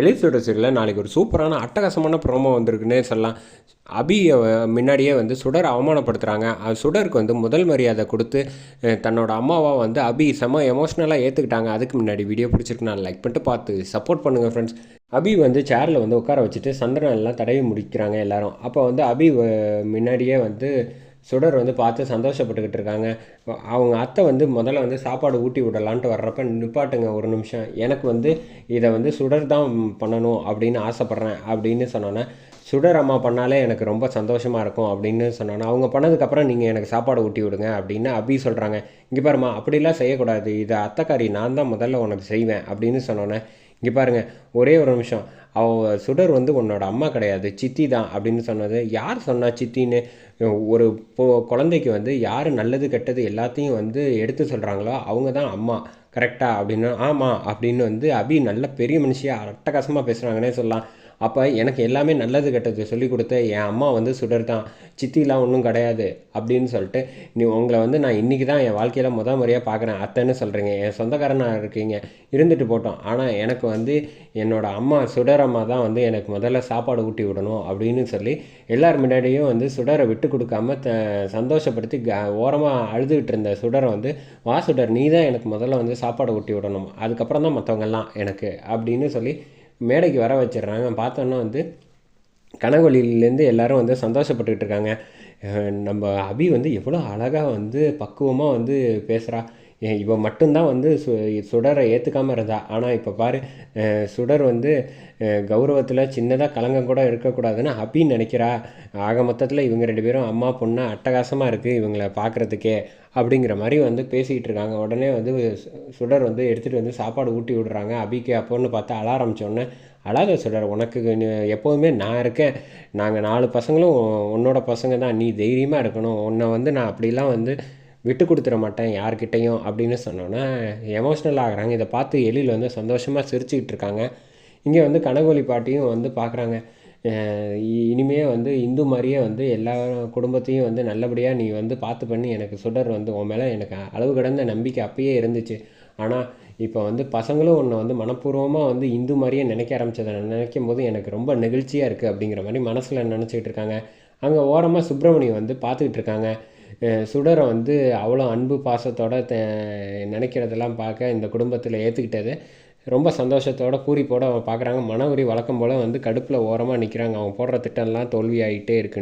எலிசோட சீரியலில் நாளைக்கு ஒரு சூப்பரான அட்டகாசமான ப்ரோமோ வந்திருக்குன்னே சொல்லலாம். அபியை முன்னாடியே வந்து சுடர் அவமானப்படுத்துகிறாங்க அது சுடருக்கு வந்து முதல் மரியாதை கொடுத்து தன்னோட அம்மாவை வந்து அபி செம எமோஷ்னலாக ஏற்றுக்கிட்டாங்க அதுக்கு முன்னாடி வீடியோ பிடிச்சிருக்கு. நான் லைக் பண்ணிட்டு பார்த்து சப்போர்ட் பண்ணுங்கள் ஃப்ரெண்ட்ஸ் அபி வந்து சேரில் வந்து உட்கார வச்சுட்டு சந்திரன் எல்லாம் தடவி முடிக்கிறாங்க எல்லாரும். அப்போ வந்து அபி முன்னாடியே வந்து சுடர் வந்து பார்த்து சந்தோஷப்பட்டுக்கிட்டு இருக்காங்க. அவங்க அத்தை வந்து முதல்ல வந்து சாப்பாடு ஊட்டி விடலான்ட்டு வர்றப்ப நிப்பாட்டுங்க ஒரு நிமிஷம். எனக்கு வந்து இதை வந்து சுடர் தான் பண்ணணும் அப்படின்னு ஆசைப்பட்றேன் அப்படின்னு சொன்னோன்னே சுடர் அம்மா பண்ணாலே எனக்கு ரொம்ப சந்தோஷமாக இருக்கும் அப்படின்னு சொன்னோன்னே அவங்க பண்ணதுக்கப்புறம் நீங்கள் எனக்கு சாப்பாடு ஊட்டி விடுங்க அப்படின்னு அப்படி சொல்கிறாங்க இங்கே பாரும்மா அப்படிலாம் செய்யக்கூடாது. இதை அத்தைக்காரி நான் தான் முதல்ல உனக்கு செய்வேன் அப்படின்னு சொன்னோன்னே இங்கே பாருங்க ஒரே ஒரு நிமிஷம். அவ சுடர் வந்து உன்னோட அம்மா கிடையாது சித்தி தான் அப்படின்னு சொன்னது. யார் சொன்னா சித்தின்னு? ஒரு குழந்தைக்கு வந்து யார் நல்லது கெட்டது எல்லாத்தையும் வந்து எடுத்து சொல்கிறாங்களோ அவங்க தான் அம்மா. கரெக்டாக அப்படின்னு ஆமாம் அப்படின்னு வந்து அபி நல்ல பெரிய மனுஷியாக அட்டகாசமாக பேசுகிறாங்கன்னே சொல்லலாம். அப்போ எனக்கு எல்லாமே நல்லது கெட்டது சொல்லி கொடுத்த என் அம்மா வந்து சுடர் தான் சித்திலாம் ஒன்றும் கிடையாது அப்படின்னு சொல்லிட்டு நீ உங்களை வந்து நான் இன்றைக்கி தான் என் வாழ்க்கையில் முத முறையாக பார்க்குறேன் அத்தைன்னு சொல்கிறீங்க என் சொந்தக்காரனாக இருக்கீங்க. இருந்துட்டு போட்டோம். ஆனால் எனக்கு வந்து என்னோடய அம்மா சுடர் அம்மா தான் வந்து எனக்கு முதல்ல சாப்பாடு ஊட்டி விடணும் அப்படின்னு சொல்லி எல்லார் முன்னாடியும் வந்து சுடரை விட்டு கொடுக்காம த சந்தோஷப்படுத்தி க ஓரமாக அழுதுகிட்டு இருந்த சுடரை வந்து வா சுடர் நீ தான் எனக்கு முதல்ல வந்து சாப்பாடு ஊட்டி விடணும். அதுக்கப்புறம் தான் மற்றவங்கெல்லாம் எனக்கு அப்படின்னு சொல்லி மேடைக்கு வர வச்சிடுறாங்க. பார்த்தோன்னா வந்து கனகொலியிலேருந்து எல்லாரும் வந்து சந்தோஷப்பட்டுக்கிட்டு இருக்காங்க. நம்ம அபி வந்து எவ்வளோ அழகாக வந்து பக்குவமாக வந்து பேசுகிறா இவன் மட்டும்தான் வந்து சு சுடரை ஏற்றுக்காமல் இருந்தா. ஆனால் இப்போ பாரு சுடர் வந்து கௌரவத்தில் சின்னதாக கலங்கம் கூட இருக்கக்கூடாதுன்னு அபின்னு நினைக்கிறா. ஆக மொத்தத்தில் இவங்க ரெண்டு பேரும் அம்மா பொண்ணு அட்டகாசமாக இருக்குது இவங்களை பார்க்குறதுக்கே அப்படிங்கிற மாதிரி வந்து பேசிக்கிட்டு இருக்காங்க. உடனே வந்து சுடர் வந்து எடுத்துகிட்டு வந்து சாப்பாடு ஊட்டி விடுறாங்க. அபிக்கு அப்போன்னு பார்த்தா அழ ஆரம்பித்தோடனே அழாத சுடர் உனக்கு நீ- எப்போதுமே நான் இருக்கேன். நாங்கள் நாலு பசங்களும் உன்னோட பசங்க தான். நீ தைரியமாக இருக்கணும். உன்னை வந்து நான் அப்படிலாம் வந்து விட்டு கொடுத்துட மாட்டேன் யார்கிட்டையும் அப்படின்னு சொன்னோன்னே எமோஷ்னல் ஆகிறாங்க. இதை பார்த்து எழில் வந்து சந்தோஷமாக சிரிச்சுக்கிட்டு இருக்காங்க. இங்கே வந்து கனகோலி பாட்டியும் வந்து பார்க்குறாங்க. இனிமே வந்து இந்து மாதிரியே வந்து எல்லா குடும்பத்தையும் வந்து நல்லபடியாக நீ வந்து பார்த்து பண்ணி எனக்கு சுடர் வந்து உன் மேலே எனக்கு அளவு கடந்த நம்பிக்கை அப்பயே இருந்துச்சு. ஆனால் இப்போ வந்து பசங்களும் உன்னை வந்து மனப்பூர்வமாக வந்து இந்து மாதிரியே நினைக்க ஆரம்பித்ததை நினைக்கும் போது எனக்கு ரொம்ப நெகிழ்ச்சியாக இருக்குது அப்படிங்கிற மாதிரி மனசில் நினச்சிக்கிட்டு இருக்காங்க. அங்கே ஓரமாக சுப்பிரமணியம் வந்து பார்த்துக்கிட்டு இருக்காங்க. சுடரை வந்து அவ்வளோ அன்பு பாசத்தோட நினைக்கிறதெல்லாம் பார்க்க இந்த குடும்பத்தில் ஏற்றுக்கிட்டது ரொம்ப சந்தோஷத்தோட பூரிப்போட பார்க்குறாங்க மன உரி வழக்கம் போல் வந்து கடுப்பில் ஓரமாக நிற்கிறாங்க அவன் போடுற திட்டம்லாம் தோல்வி ஆகிட்டே இருக்கு.